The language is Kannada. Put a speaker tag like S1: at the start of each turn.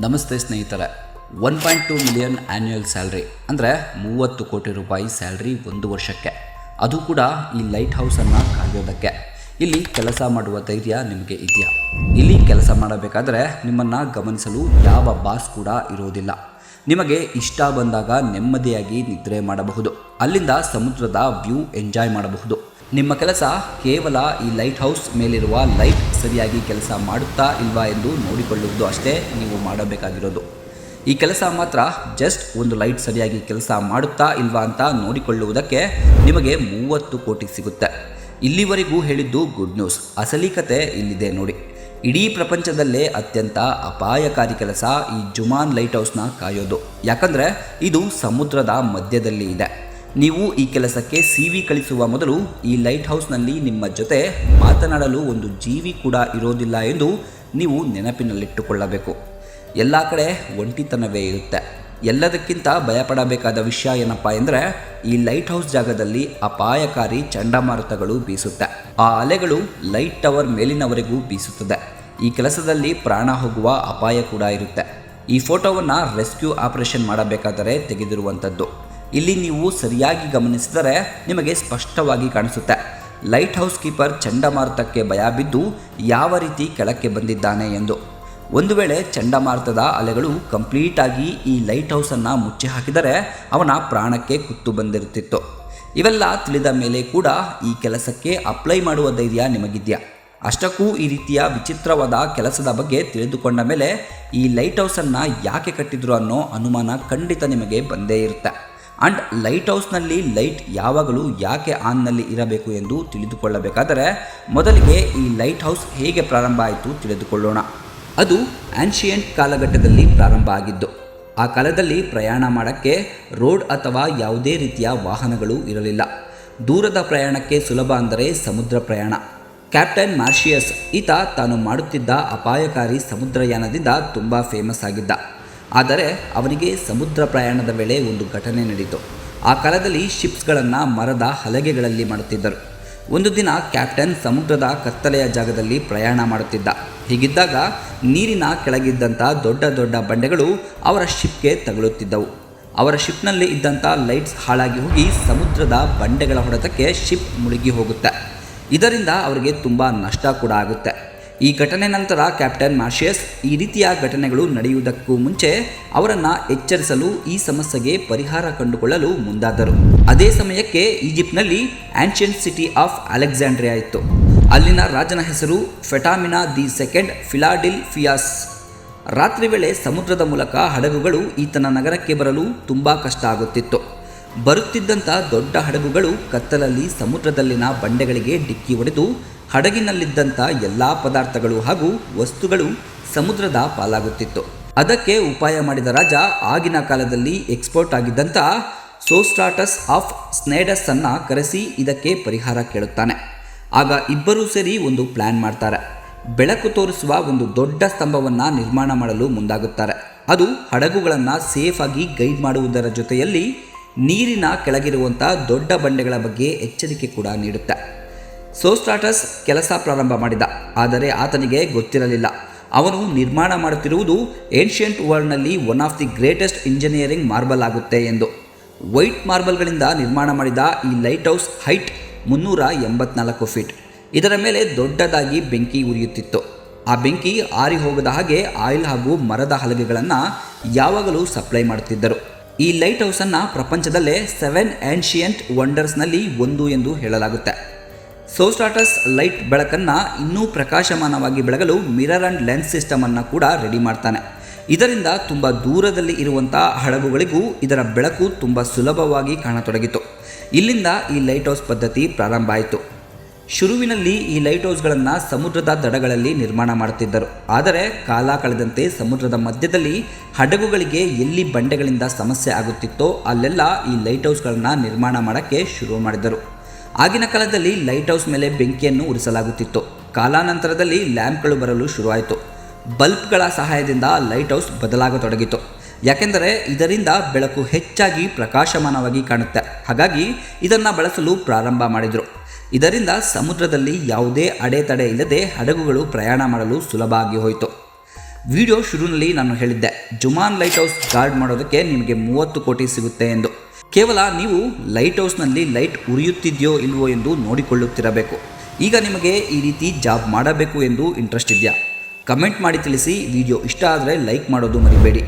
S1: ನಮಸ್ತೆ ಸ್ನೇಹಿತರೆ. One point two million annual salary ಅಂದರೆ ಮೂವತ್ತು ಕೋಟಿ ರೂಪಾಯಿ ಸ್ಯಾಲ್ರಿ ಒಂದು ವರ್ಷಕ್ಕೆ. ಅದು ಕೂಡ ಈ ಲೈಟ್ ಹೌಸನ್ನು ಕಾಯೋದಕ್ಕೆ ಇಲ್ಲಿ ಕೆಲಸ ಮಾಡುವ ಧೈರ್ಯ ನಿಮಗೆ ಇದೆಯಾ? ಇಲ್ಲಿ ಕೆಲಸ ಮಾಡಬೇಕಾದ್ರೆ ನಿಮ್ಮನ್ನು ಗಮನಿಸಲು ಯಾವ ಬಾಸ್ ಕೂಡ ಇರೋದಿಲ್ಲ. ನಿಮಗೆ ಇಷ್ಟ ಬಂದಾಗ ನೆಮ್ಮದಿಯಾಗಿ ನಿದ್ರೆ ಮಾಡಬಹುದು. ಅಲ್ಲಿಂದ ಸಮುದ್ರದ ವ್ಯೂ ಎಂಜಾಯ್ ಮಾಡಬಹುದು. ನಿಮ್ಮ ಕೆಲಸ ಕೇವಲ ಈ ಲೈಟ್ ಹೌಸ್ ಮೇಲಿರುವ ಲೈಟ್ ಸರಿಯಾಗಿ ಕೆಲಸ ಮಾಡುತ್ತಾ ಇಲ್ವಾ ಎಂದು ನೋಡಿಕೊಳ್ಳುವುದು ಅಷ್ಟೇ ನೀವು ಮಾಡಬೇಕಾಗಿರೋದು. ಈ ಕೆಲಸ ಮಾತ್ರ ಜಸ್ಟ್ ಒಂದು ಲೈಟ್ ಸರಿಯಾಗಿ ಕೆಲಸ ಮಾಡುತ್ತಾ ಇಲ್ವಾ ಅಂತ ನೋಡಿಕೊಳ್ಳುವುದಕ್ಕೆ ನಿಮಗೆ ಮೂವತ್ತು ಕೋಟಿ ಸಿಗುತ್ತೆ. ಇಲ್ಲಿವರೆಗೂ ಹೇಳಿದ್ದು ಗುಡ್ ನ್ಯೂಸ್ ಅಸಲಿ ಕತೆ ಇಲ್ಲಿದೆ ನೋಡಿ. ಇಡೀ ಪ್ರಪಂಚದಲ್ಲೇ ಅತ್ಯಂತ ಅಪಾಯಕಾರಿ ಕೆಲಸ ಈ ಜುಮಾನ್ ಲೈಟ್ ಹೌಸ್ನ ಕಾಯೋದು. ಯಾಕಂದರೆ ಇದು ಸಮುದ್ರದ ಮಧ್ಯದಲ್ಲಿ ಇದೆ. ನೀವು ಈ ಕೆಲಸಕ್ಕೆ ಸಿ ವಿ ಕಳಿಸುವ ಮೊದಲು ಈ ಲೈಟ್ ಹೌಸ್ನಲ್ಲಿ ನಿಮ್ಮ ಜೊತೆ ಮಾತನಾಡಲು ಒಂದು ಜೀವಿ ಕೂಡ ಇರೋದಿಲ್ಲ ಎಂದು ನೀವು ನೆನಪಿನಲ್ಲಿಟ್ಟುಕೊಳ್ಳಬೇಕು. ಎಲ್ಲ ಕಡೆ ಒಂಟಿತನವೇ ಇರುತ್ತೆ. ಎಲ್ಲದಕ್ಕಿಂತ ಭಯಪಡಬೇಕಾದ ವಿಷಯ ಏನಪ್ಪ ಎಂದರೆ, ಈ ಲೈಟ್ ಹೌಸ್ ಜಾಗದಲ್ಲಿ ಅಪಾಯಕಾರಿ ಚಂಡಮಾರುತಗಳು ಬೀಸುತ್ತೆ. ಆ ಅಲೆಗಳು ಲೈಟ್ ಟವರ್ ಮೇಲಿನವರೆಗೂ ಬೀಸುತ್ತದೆ. ಈ ಕೆಲಸದಲ್ಲಿ ಪ್ರಾಣ ಹೋಗುವ ಅಪಾಯ ಕೂಡ ಇರುತ್ತೆ. ಈ ಫೋಟೋವನ್ನು ರೆಸ್ಕ್ಯೂ ಆಪರೇಷನ್ ಮಾಡಬೇಕಾದರೆ ತೆಗೆದಿರುವಂಥದ್ದು. ಇಲ್ಲಿ ನೀವು ಸರಿಯಾಗಿ ಗಮನಿಸಿದರೆ ನಿಮಗೆ ಸ್ಪಷ್ಟವಾಗಿ ಕಾಣಿಸುತ್ತೆ. ಲೈಟ್ ಹೌಸ್ ಕೀಪರ್ ಚಂಡಮಾರುತಕ್ಕೆ ಭಯ ಬಿದ್ದು ಯಾವ ರೀತಿ ಕೆಳಕ್ಕೆ ಬಂದಿದ್ದಾನೆ ಎಂದು. ಒಂದು ವೇಳೆ ಚಂಡಮಾರುತದ ಅಲೆಗಳು ಕಂಪ್ಲೀಟ್ ಆಗಿ ಈ ಲೈಟ್ ಹೌಸನ್ನು ಮುಚ್ಚಿ ಹಾಕಿದರೆ ಅವನ ಪ್ರಾಣಕ್ಕೆ ಕುತ್ತು ಬಂದಿರುತ್ತಿತ್ತು. ಇವೆಲ್ಲ ತಿಳಿದ ಮೇಲೆ ಕೂಡ ಈ ಕೆಲಸಕ್ಕೆ ಅಪ್ಲೈ ಮಾಡುವ ಧೈರ್ಯ ನಿಮಗಿದೆಯಾ? ಅಷ್ಟಕ್ಕೂ ಈ ರೀತಿಯ ವಿಚಿತ್ರವಾದ ಕೆಲಸದ ಬಗ್ಗೆ ತಿಳಿದುಕೊಂಡ ಮೇಲೆ ಈ ಲೈಟ್ ಹೌಸನ್ನು ಯಾಕೆ ಕಟ್ಟಿದ್ರು ಅನ್ನೋ ಅನುಮಾನ ಖಂಡಿತ ನಿಮಗೆ ಬಂದೇ ಇರುತ್ತೆ. ಆ್ಯಂಡ್ ಲೈಟ್ ಹೌಸ್ನಲ್ಲಿ ಲೈಟ್ ಯಾವಾಗಲೂ ಯಾಕೆ ಆನ್ನಲ್ಲಿ ಇರಬೇಕು ಎಂದು ತಿಳಿದುಕೊಳ್ಳಬೇಕಾದರೆ, ಮೊದಲಿಗೆ ಈ ಲೈಟ್ ಹೌಸ್ ಹೇಗೆ ಪ್ರಾರಂಭ ಆಯಿತು ತಿಳಿದುಕೊಳ್ಳೋಣ. ಅದು ಆನ್ಷಿಯಂಟ್ ಕಾಲಘಟ್ಟದಲ್ಲಿ ಪ್ರಾರಂಭ ಆಗಿದ್ದು, ಆ ಕಾಲದಲ್ಲಿ ಪ್ರಯಾಣ ಮಾಡೋಕ್ಕೆ ರೋಡ್ ಅಥವಾ ಯಾವುದೇ ರೀತಿಯ ವಾಹನಗಳು ಇರಲಿಲ್ಲ. ದೂರದ ಪ್ರಯಾಣಕ್ಕೆ ಸುಲಭ ಅಂದರೆ ಸಮುದ್ರ ಪ್ರಯಾಣ. ಕ್ಯಾಪ್ಟನ್ ಮಾರ್ಷಿಯಸ್ ಈತ ತಾನು ಮಾಡುತ್ತಿದ್ದ ಅಪಾಯಕಾರಿ ಸಮುದ್ರಯಾನದಿಂದ ತುಂಬ ಫೇಮಸ್ ಆಗಿದ್ದ. ಆದರೆ ಅವನಿಗೆ ಸಮುದ್ರ ಪ್ರಯಾಣದ ವೇಳೆ ಒಂದು ಘಟನೆ ನಡೆಯಿತು ಆ ಕಾಲದಲ್ಲಿ ಶಿಪ್ಸ್ಗಳನ್ನು ಮರದ ಹಲಗೆಗಳಲ್ಲಿ ಮಾಡುತ್ತಿದ್ದರು. ಒಂದು ದಿನ ಕ್ಯಾಪ್ಟನ್ ಸಮುದ್ರದ ಕತ್ತಲೆಯ ಜಾಗದಲ್ಲಿ ಪ್ರಯಾಣ ಮಾಡುತ್ತಿದ್ದ. ಹೀಗಿದ್ದಾಗ ನೀರಿನ ಕೆಳಗಿದ್ದಂಥ ದೊಡ್ಡ ದೊಡ್ಡ ಬಂಡೆಗಳು ಅವರ ಶಿಪ್ಗೆ ತಗಲುತ್ತಿದ್ದವು. ಅವರ ಶಿಪ್ನಲ್ಲಿ ಇದ್ದಂಥ ಲೈಟ್ಸ್ ಹಾಳಾಗಿ ಹೋಗಿ ಸಮುದ್ರದ ಬಂಡೆಗಳ ಹೊಡೆತಕ್ಕೆ ಶಿಪ್ ಮುಳುಗಿ ಹೋಗುತ್ತೆ. ಇದರಿಂದ ಅವರಿಗೆ ತುಂಬ ನಷ್ಟ ಕೂಡ ಆಗುತ್ತೆ. ಈ ಘಟನೆ ನಂತರ ಕ್ಯಾಪ್ಟನ್ ಮಾರ್ಷಿಯಸ್ ಈ ರೀತಿಯ ಘಟನೆಗಳು ನಡೆಯುವುದಕ್ಕೂ ಮುಂಚೆ ಅವರನ್ನು ಎಚ್ಚರಿಸಲು ಈ ಸಮಸ್ಯೆಗೆ ಪರಿಹಾರ ಕಂಡುಕೊಳ್ಳಲು ಮುಂದಾದರು. ಅದೇ ಸಮಯಕ್ಕೆ ಈಜಿಪ್ಟ್ನಲ್ಲಿ ಆನ್ಷಿಯಂಟ್ ಸಿಟಿ ಆಫ್ ಅಲೆಕ್ಸಾಂಡ್ರಿಯಾ ಇತ್ತು. ಅಲ್ಲಿನ ರಾಜನ ಹೆಸರು ಫೆಟಾಮಿನಾ ದಿ ಸೆಕೆಂಡ್ ಫಿಲಾಡಿಲ್ ಫಿಯಾಸ್ ರಾತ್ರಿ ವೇಳೆ ಸಮುದ್ರದ ಮೂಲಕ ಹಡಗುಗಳು ಈತನ ನಗರಕ್ಕೆ ಬರಲು ತುಂಬ ಕಷ್ಟ ಆಗುತ್ತಿತ್ತು. ಬರುತ್ತಿದ್ದಂಥ ದೊಡ್ಡ ಹಡಗುಗಳು ಕತ್ತಲಲ್ಲಿ ಸಮುದ್ರದಲ್ಲಿನ ಬಂಡೆಗಳಿಗೆ ಡಿಕ್ಕಿ ಹೊಡೆದು ಹಡಗಿನಲ್ಲಿದ್ದಂಥ ಎಲ್ಲ ಪದಾರ್ಥಗಳು ಹಾಗೂ ವಸ್ತುಗಳು ಸಮುದ್ರದ ಪಾಲಾಗುತ್ತಿತ್ತು. ಅದಕ್ಕೆ ಉಪಾಯ ಮಾಡಿದ ರಾಜ ಆಗಿನ ಕಾಲದಲ್ಲಿ ಎಕ್ಸ್ಪೋರ್ಟ್ ಆಗಿದ್ದಂಥ ಸೋಸ್ಟ್ರಾಟಸ್ ಆಫ್ ಸ್ನೇಡಸ್ ಅನ್ನು ಕರೆಸಿ ಇದಕ್ಕೆ ಪರಿಹಾರ ಕೇಳುತ್ತಾನೆ. ಆಗ ಇಬ್ಬರೂ ಸೇರಿ ಒಂದು ಪ್ಲಾನ್ ಮಾಡ್ತಾರೆ. ಬೆಳಕು ತೋರಿಸುವ ಒಂದು ದೊಡ್ಡ ಸ್ತಂಭವನ್ನು ನಿರ್ಮಾಣ ಮಾಡಲು ಮುಂದಾಗುತ್ತಾರೆ. ಅದು ಹಡಗುಗಳನ್ನು ಸೇಫ್ ಆಗಿ ಗೈಡ್ ಮಾಡುವುದರ ಜೊತೆಯಲ್ಲಿ ನೀರಿನ ಕೆಳಗಿರುವಂಥ ದೊಡ್ಡ ಬಂಡೆಗಳ ಬಗ್ಗೆ ಎಚ್ಚರಿಕೆ ಕೂಡ ನೀಡುತ್ತೆ. ಸೋಸ್ಟಾಟಸ್ ಕೆಲಸ ಪ್ರಾರಂಭ ಮಾಡಿದ, ಆದರೆ ಆತನಿಗೆ ಗೊತ್ತಿರಲಿಲ್ಲ. ಅವನು ನಿರ್ಮಾಣ ಮಾಡುತ್ತಿರುವುದು ancient ವರ್ಲ್ಡ್ನಲ್ಲಿ one of the greatest engineering marble ಆಗುತ್ತೆ ಎಂದು. ವೈಟ್ ಮಾರ್ಬಲ್ಗಳಿಂದ ನಿರ್ಮಾಣ ಮಾಡಿದ ಈ ಲೈಟ್ ಹೌಸ್ ಹೈಟ್ ಮುನ್ನೂರ ಎಂಬತ್ನಾಲ್ಕು ಫೀಟ್. ಇದರ ಮೇಲೆ ದೊಡ್ಡದಾಗಿ ಬೆಂಕಿ ಉರಿಯುತ್ತಿತ್ತು. ಆ ಬೆಂಕಿ ಆರಿ ಹೋಗದ ಹಾಗೆ ಆಯಿಲ್ ಹಾಗೂ ಮರದ ಹಲಗೆಗಳನ್ನು ಯಾವಾಗಲೂ ಸಪ್ಲೈ ಮಾಡುತ್ತಿದ್ದರು. ಈ ಲೈಟ್ ಹೌಸನ್ನು ಪ್ರಪಂಚದಲ್ಲೇ ಸೆವೆನ್ ಆನ್ಷಿಯಂಟ್ ವಂಡರ್ಸ್ನಲ್ಲಿ ಒಂದು ಎಂದು ಹೇಳಲಾಗುತ್ತೆ. ಸೋಸ್ಟಾಟಸ್ ಲೈಟ್ ಬೆಳಕನ್ನು ಇನ್ನೂ ಪ್ರಕಾಶಮಾನವಾಗಿ ಬೆಳಗಲು ಮಿರರ್ ಆ್ಯಂಡ್ ಲೆನ್ಸ್ ಸಿಸ್ಟಮನ್ನು ಕೂಡ ರೆಡಿ ಮಾಡ್ತಾನೆ. ಇದರಿಂದ ತುಂಬ ದೂರದಲ್ಲಿ ಇರುವಂಥ ಹಡಗುಗಳಿಗೂ ಇದರ ಬೆಳಕು ತುಂಬ ಸುಲಭವಾಗಿ ಕಾಣತೊಡಗಿತು. ಇಲ್ಲಿಂದ ಈ ಲೈಟ್ ಹೌಸ್ ಪದ್ಧತಿ ಪ್ರಾರಂಭ ಆಯಿತು. ಶುರುವಿನಲ್ಲಿ ಈ ಲೈಟ್ ಹೌಸ್ಗಳನ್ನು ಸಮುದ್ರದ ದಡಗಳಲ್ಲಿ ನಿರ್ಮಾಣ ಮಾಡುತ್ತಿದ್ದರು. ಆದರೆ ಕಾಲ ಕಳೆದಂತೆ ಸಮುದ್ರದ ಮಧ್ಯದಲ್ಲಿ ಹಡಗುಗಳಿಗೆ ಎಲ್ಲಿ ಬಂಡೆಗಳಿಂದ ಸಮಸ್ಯೆ ಆಗುತ್ತಿತ್ತೋ ಅಲ್ಲೆಲ್ಲ ಈ ಲೈಟ್ ಹೌಸ್ಗಳನ್ನು ನಿರ್ಮಾಣ ಮಾಡೋಕ್ಕೆ ಶುರು ಮಾಡಿದರು. ಆಗಿನ ಕಾಲದಲ್ಲಿ ಲೈಟ್ ಹೌಸ್ ಮೇಲೆ ಬೆಂಕಿಯನ್ನು ಉರಿಸಲಾಗುತ್ತಿತ್ತು. ಕಾಲಾನಂತರದಲ್ಲಿ ಲ್ಯಾಂಪ್ಗಳು ಬರಲು ಶುರುವಾಯಿತು. ಬಲ್ಬ್ಗಳ ಸಹಾಯದಿಂದ ಲೈಟ್ ಹೌಸ್ ಬದಲಾಗತೊಡಗಿತು. ಯಾಕೆಂದರೆ ಇದರಿಂದ ಬೆಳಕು ಹೆಚ್ಚಾಗಿ ಪ್ರಕಾಶಮಾನವಾಗಿ ಕಾಣುತ್ತೆ. ಹಾಗಾಗಿ ಇದನ್ನು ಬಳಸಲು ಪ್ರಾರಂಭ ಮಾಡಿದರು. ಇದರಿಂದ ಸಮುದ್ರದಲ್ಲಿ ಯಾವುದೇ ಅಡೆತಡೆ ಇಲ್ಲದೆ ಹಡಗುಗಳು ಪ್ರಯಾಣ ಮಾಡಲು ಸುಲಭ ಆಗಿ ಹೋಯಿತು. ವಿಡಿಯೋ ಶುರುವಿನಲ್ಲಿ ನಾನು ಹೇಳಿದ್ದೆ, ಜುಮಾನ್ ಲೈಟ್ ಹೌಸ್ ಗಾರ್ಡ್ ಮಾಡೋದಕ್ಕೆ ನಿಮಗೆ ಮೂವತ್ತು ಕೋಟಿ ಸಿಗುತ್ತೆ ಎಂದು. ಕೇವಲ ನೀವು ಲೈಟ್ ಹೌಸ್ನಲ್ಲಿ ಲೈಟ್ ಉರಿಯುತ್ತಿದೆಯೋ ಇಲ್ವೋ ಎಂದು ನೋಡಿಕೊಳ್ಳುತ್ತಿರಬೇಕು. ಈಗ ನಿಮಗೆ ಈ ರೀತಿ ಜಾಬ್ ಮಾಡಬೇಕು ಎಂದು ಇಂಟ್ರೆಸ್ಟ್ ಇದೆಯಾ? ಕಮೆಂಟ್ ಮಾಡಿ ತಿಳಿಸಿ, ವಿಡಿಯೋ ಇಷ್ಟ ಆದರೆ ಲೈಕ್ ಮಾಡೋದು ಮರಿಬೇಡಿ.